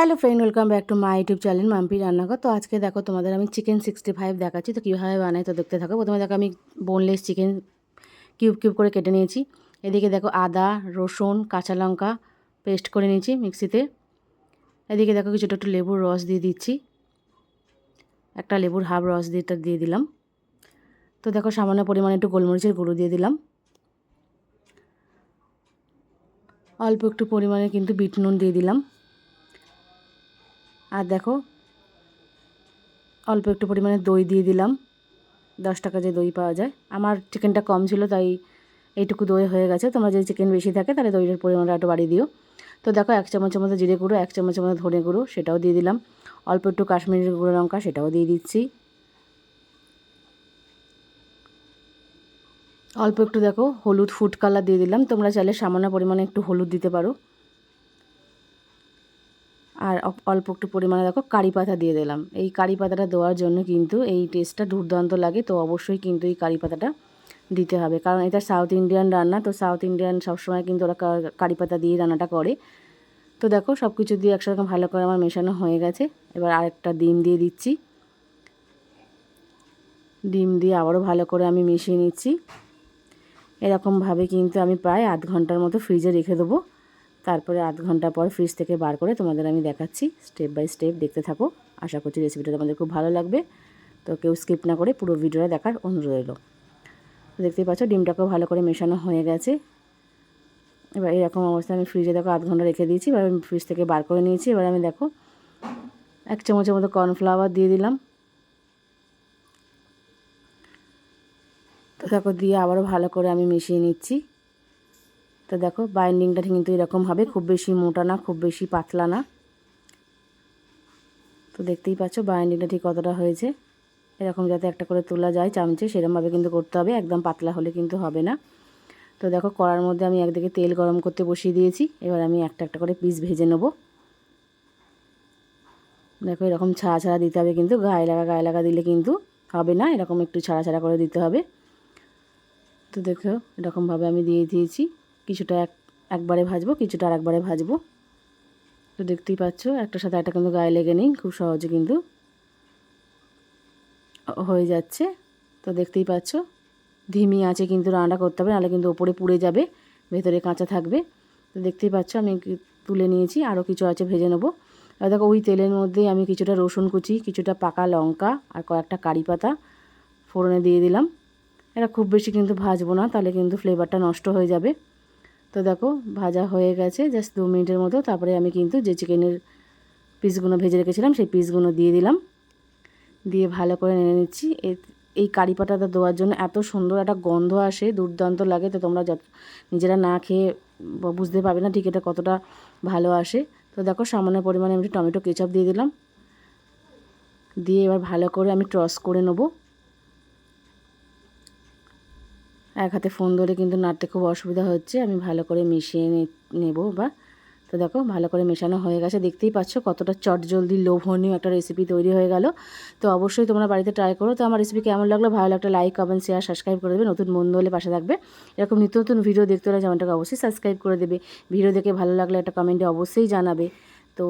Hello friend, welcome back to my YouTube channel Mampi Rannaghar. তো আজকে দেখো, তোমাদের আমি চিকেন সিক্সটি ফাইভ দেখাচ্ছি। তো কীভাবে বানাই তো দেখতে থাকো। প্রথমে দেখো, আমি বোনলেস চিকেন কিউব কিউব করে কেটে নিয়েছি। এদিকে দেখো, আদা, রসুন, কাঁচা লঙ্কা পেস্ট করে নিয়েছি মিক্সিতে। এদিকে দেখো, কিছুটা একটু লেবুর রস দিয়ে দিচ্ছি। একটা লেবুর হাফ রস দিয়ে দিয়ে দিলাম। তো দেখো, সামান্য পরিমাণে একটু গোলমরিচের গুঁড়ো দিয়ে দিলাম। অল্প একটু পরিমাণে কিন্তু বিট নুন দিয়ে দিলাম। আর দেখো, অল্প একটু পরিমাণে দই দিয়ে দিলাম। দশ টাকা যে দই পাওয়া যায়। আমার চিকেনটা কম ছিল, তাই এইটুকু দই হয়ে গেছে। তোমরা যদি চিকেন বেশি থাকে, তাহলে দইয়ের পরিমাণটা একটু বাড়িয়ে দিও। তো দেখো, এক চামচের মতো জিরে গুঁড়ো, এক চামচের মতো ধনে গুঁড়ো, সেটাও দিয়ে দিলাম। অল্প একটু কাশ্মীরি গুঁড়ো লঙ্কা, সেটাও দিয়ে দিচ্ছি। অল্প একটু দেখো, হলুদ ফুড কালার দিয়ে দিলাম। তোমরা চাইলে সামান্য পরিমাণে একটু হলুদ দিতে পারো। অল্প একটু পরিমাণে দেখো কারি পাতা দিয়ে দিলাম। এই কারি পাতাটা দেওয়ার জন্য কিন্তু এই টেস্টটা দুর্দান্ত লাগে, তো অবশ্যই কিন্তু এই কারি পাতাটা দিতে হবে। কারণ এটা সাউথ ইন্ডিয়ান রান্না, তো সাউথ ইন্ডিয়ান সবসময় কিন্তু ওরা কারি পাতা দিয়ে রান্নাটা করে। তো দেখো সব কিছু দিয়ে একসাথে ভালো করে আমার মেশানো হয়ে গেছে। এবার আরেকটা ডিম দিয়ে দিচ্ছি। ডিম দিয়ে আবারও ভালো করে আমি মিশিয়ে নিচ্ছি। এরকমভাবে কিন্তু আমি প্রায় আধ ঘণ্টার মতো ফ্রিজে রেখে দেবো। তারপরে আধ ঘণ্টা পর ফ্রিজ থেকে বার করে তোমাদের আমি দেখাচ্ছি স্টেপ বাই স্টেপ দেখতে থাকো। আশা করছি রেসিপিটা তোমাদের খুব ভালো লাগবে। তো কেউ স্কিপ না করে পুরো ভিডিওটা দেখার অনুরোধ রইল। দেখতেই পাচ্ছ, ডিমটাকেও ভালো করে মেশানো হয়ে গেছে। এবার এরকম অবস্থায় আমি ফ্রিজে দেখো আধ ঘণ্টা রেখে দিয়েছি, এবার আমি ফ্রিজ থেকে বার করে নিয়েছি। এবার আমি দেখো, এক চামচের মতো কর্নফ্লাওয়ার দিয়ে দিলাম। তো দেখো, দিয়ে আবারও ভালো করে আমি মিশিয়ে নিচ্ছি। তো দেখো বাইন্ডিংটা কিন্তু এরকম হবে। খুব বেশি মোটা না, খুব বেশি পাতলা না। তো দেখতেই পাচ্ছ বাইন্ডিংটা ঠিক কতটা হয়েছে। এরকম যাতে একটা করে তোলা যায়, চামচে সেরকমভাবে কিন্তু করতে হবে। একদম পাতলা হলে কিন্তু হবে না। তো দেখো, কড়ার মধ্যে আমি একদিকে তেল গরম করতে বসিয়ে দিয়েছি। এবার আমি একটা একটা করে পিস ভেজে নেব। দেখো, এরকম ছাড়া ছাড়া দিতে হবে কিন্তু। গায়ে লাগা গায়ে লাগা দিলে কিন্তু হবে না। এরকম একটু ছাড়া ছাড়া করে দিতে হবে। তো দেখো, এরকমভাবে আমি দিয়ে দিয়েছি। কিছুটা এক, একবারে ভাজবো, কিছুটা আর একবারে ভাজবো। তো দেখতেই পাচ্ছ, একটার সাথে একটা কিন্তু গায়ে লেগে নেই, খুব সহজে কিন্তু হয়ে যাচ্ছে। তো দেখতেই পাচ্ছ, ধিমি আছে কিন্তু রান্না করতে হবে, নাহলে কিন্তু ওপরে পুড়ে যাবে, ভেতরে কাঁচা থাকবে। তো দেখতেই পাচ্ছ, আমি তুলে নিয়েছি, আরও কিছু আছে ভেজে নেব। আর দেখো, ওই তেলের মধ্যেই আমি কিছুটা রসুন কুচি, কিছুটা পাকা লঙ্কা আর কয়েকটা কারি পাতা ফোড়নে দিয়ে দিলাম। এটা খুব বেশি কিন্তু ভাজবো না, তাহলে কিন্তু ফ্লেভারটা নষ্ট হয়ে যাবে। তো দেখো, ভাজা হয়ে গেছে জাস্ট দু মিনিটের মতো। তারপরে আমি কিন্তু যে চিকেনের পিসগুলো ভেজে রেখেছিলাম, সেই পিসগুলো দিয়ে দিলাম। দিয়ে ভালো করে নেড়ে নিচ্ছি। এই কারি পাতাটা দেওয়ার জন্য এত সুন্দর একটা গন্ধ আসে, দুর্দান্ত লাগে। তো তোমরা যত, নিজেরা না খেয়ে বুঝতে পারবে না ঠিক এটা কতটা ভালো আসে। তো দেখো, সামান্য পরিমাণে আমি টমেটো কেচাপ দিয়ে দিলাম। দিয়ে এবার ভালো করে আমি টস করে নেব। এক হাতে ফোন ধরে কিন্তু নাড়তে খুব অসুবিধা হচ্ছে। আমি ভালো করে মিশিয়ে নেব বা, তো দেখো ভালো করে মেশানো হয়ে গেছে। দেখতেই পাচ্ছ কতটা চট জলদি লোভনীয় একটা রেসিপি তৈরি হয়ে গেল। তো অবশ্যই তোমরা বাড়িতে ট্রাই করো। তো আমার রেসিপি কেমন লাগল ভালো একটা লাইক কমেন্ট শেয়ার সাবস্ক্রাইব করে দেবে। নতুন বন্ধু হলে পাশে থাকবে। এরকম নিত্য নতুন ভিডিও দেখতে হলে যেমনটাকে অবশ্যই সাবস্ক্রাইব করে দেবে। ভিডিও দেখে ভালো লাগলে একটা কমেন্টে অবশ্যই জানাবে। তো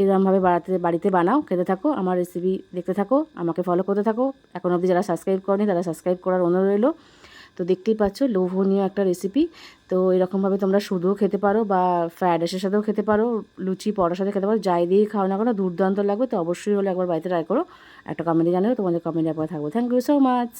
এরকমভাবে বাড়াতে, বাড়িতে বানাও, খেতে থাকো। আমার রেসিপি দেখতে থাকো, আমাকে ফলো করতে থাকো। এখন অবধি যারা সাবস্ক্রাইব করেনি তারা সাবস্ক্রাইব করার অনুরোধ রইল। তো দেখতেই পাচ্ছ, লোভনীয় একটা রেসিপি তো এরকমভাবে তোমরা শুধুও খেতে পারো বা ফ্রায়েড রাইসের সাথেও খেতে পারো, লুচি, পরোটার সাথে খেতে পারো, যাই দিয়ে খাও না কেন, দুর্দান্ত লাগবে। তো অবশ্যই হলে একবার বাড়িতে ট্রাই করো। একটা কমেন্টে জানাবে তোমাদের কমেন্টে একবার থাকব। Thank you so much